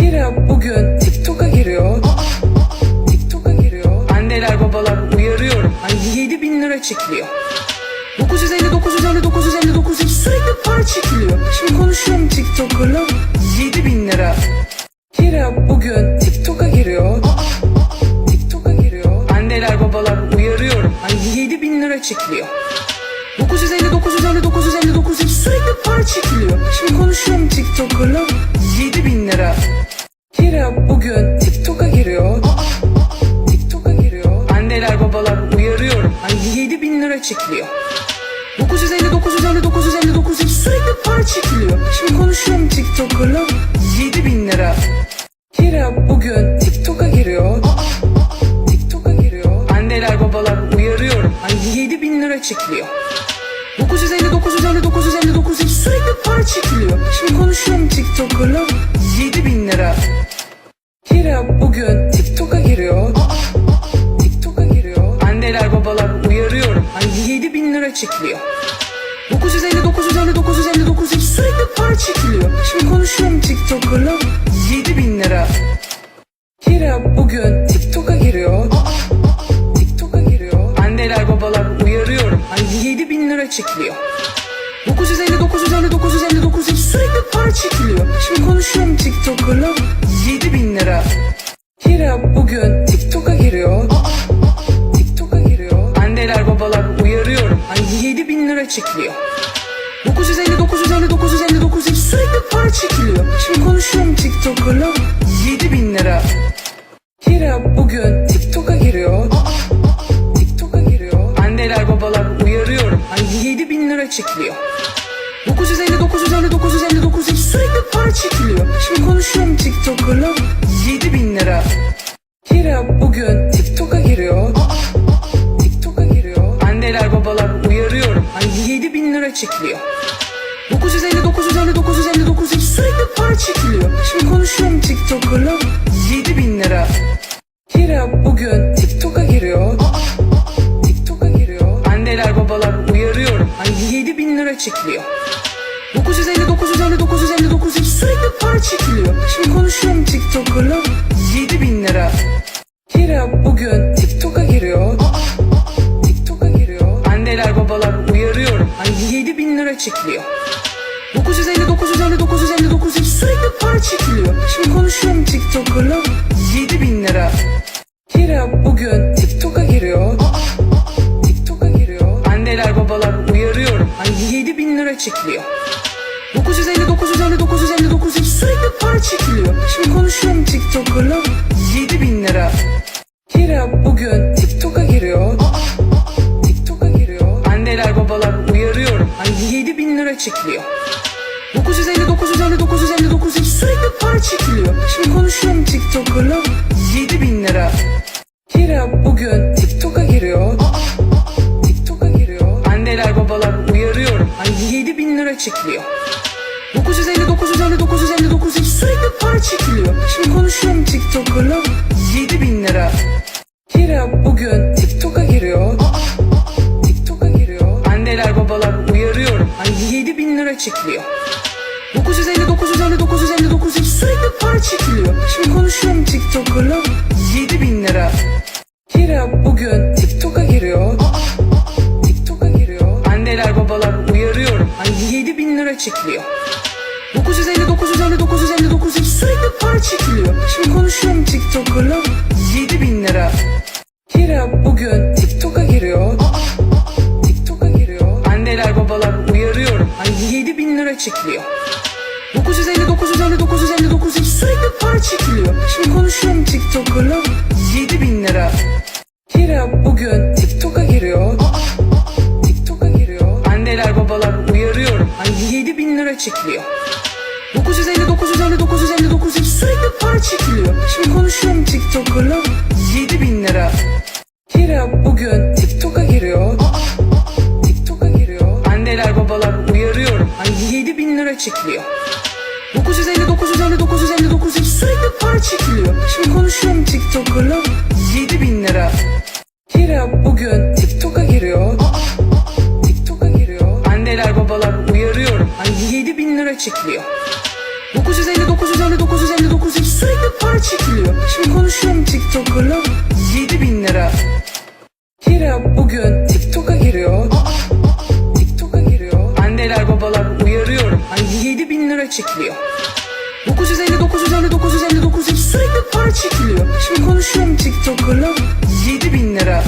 Kira bugün TikTok'a giriyor. TikTok'a giriyor. Anneler babalar uyarıyorum. Ay 7 bin lira çekiliyor. 950 950 959 sürekli para çekiliyor. Şimdi konuşuyorum TikToker'la 7 bin lira. Kira bugün TikTok'a giriyor. TikTok'a giriyor. Anneler babalar uyarıyorum. Ay 7 bin lira çekiliyor. 950 950 959 sürekli para çekiliyor. Şimdi konuşuyorum TikToker'la 7 bin lira. Kira bugün TikTok'a giriyor. TikTok'a giriyor. Anneler babalar uyarıyorum. Ay 7 bin lira çekiliyor. 950 950 959 sürekli para çekiliyor. Şimdi konuşuyorum TikToker'la 7 bin lira. Kira bugün TikTok'a giriyor. TikTok'a giriyor. Anneler babalar uyarıyorum. Ay 7 bin lira çekiliyor. 950 950 959 sürekli para çekiliyor. Şimdi konuşuyorum TikToker'la 7 bin lira. Bugün TikTok'a giriyor. TikTok'a giriyor. Anneler babalar uyarıyorum. Ay 7 bin lira çekiliyor. 950 950 959 sürekli para çekiliyor. Şimdi konuşuyorum TikToker'la 7 bin lira. Kira bugün TikTok'a giriyor. TikTok'a giriyor. Anneler babalar uyarıyorum. Ay 7 bin lira çekiliyor. 950 950 959 sürekli para çekiliyor. Şimdi konuşuyorum TikToker'la 7 bin lira. Kira bugün TikTok'a giriyor. TikTok'a giriyor. Anneler babalar uyarıyorum. Ay 7 bin lira çekiliyor. 950 950 959 sürekli para çekiliyor. Şimdi konuşuyorum TikToker'la 7 bin lira. Kira bugün TikTok'a giriyor. TikTok'a giriyor. Anneler babalar uyarıyorum. Ay 7 bin lira çekiliyor. 950 950 959 sürekli para çekiliyor. Şimdi konuşuyorum TikToker'la 7 bin lira. Kira bugün TikTok'a giriyor. TikTok'a giriyor. Anneler babalar uyarıyorum. Ay 7 bin lira çekiliyor. 950 950 959 sürekli para çekiliyor. Şimdi konuşuyorum TikToker'la 7 bin lira. Kira bugün TikTok'a giriyor. TikTok'a giriyor. Anneler babalar uyarıyorum. Ay 7 bin lira çekiliyor. 950 950 959 sürekli para çekiliyor. Şimdi konuşuyorum TikToker'la 7 bin lira. Bugün TikTok'a giriyor. TikTok'a giriyor. Anneler babalar uyarıyorum. Ay 7 bin lira çekiliyor. 950 950 959 sürekli para çekiliyor. Şimdi konuşuyorum TikToker'la 7 bin lira. Kira bugün TikTok'a giriyor. TikTok'a giriyor. Anneler babalar uyarıyorum. Ay 7 bin lira çekiliyor. 950 950 959 sürekli para çekiliyor. Şimdi konuşuyorum TikToker'la 7 bin lira. Bugün TikTok'a giriyor. TikTok'a giriyor. Anneler babalar uyarıyorum. Ay 7 bin lira çekiliyor. 950 950 959 sürekli para çekiliyor. Şimdi konuşuyorum TikToker'la 7 bin lira. Kira bugün TikTok'a giriyor. TikTok'a giriyor. Anneler babalar uyarıyorum. Ay 7 bin lira çekiliyor. 950 950 959 sürekli para çekiliyor. Şimdi konuşuyorum TikToker'la 7 bin lira çekiliyor. 950 950 959 sürekli para çekiliyor. Şimdi konuşuyorum TikToker'la 7 bin lira. Kira bugün TikTok'a giriyor. TikTok'a giriyor. Anneler babalar uyarıyorum. Ay 7 bin lira çekiliyor. 950 950 959 sürekli para çekiliyor. Şimdi konuşuyorum TikToker'la 7 bin lira. Kira bugün TikTok'a giriyor. Lira çekiliyor. 950 950 959 sürekli para çekiliyor. Şimdi konuşuyorum TikToker'la 7 bin lira. Kira bugün TikTok'a giriyor. TikTok'a giriyor. Anneler babalar uyarıyorum. Ay 7 bin lira çekiliyor. 950 950 959 sürekli para çekiliyor. Şimdi konuşuyorum TikToker'la 7 bin lira. Kira bugün TikTok'a giriyor. TikTok'a bin lira çekiliyor. 950, 950, 950, 950 sürekli para çekiliyor. Şimdi konuşuyorum TikToker'la 7 bin lira. Kira bugün TikTok'a giriyor. TikTok'a giriyor. Anneler babalar uyarıyorum. Hani 7 bin lira çekiliyor. 950, 950, 950, 950 sürekli para çekiliyor. Şimdi konuşuyorum TikToker'la 7 bin lira. Kira bugün TikTok'a giriyor. lira çekiliyor. 950, 950, 950, 950 sürekli para çekiliyor. Şimdi konuşuyorum TikToker'la 7000 lira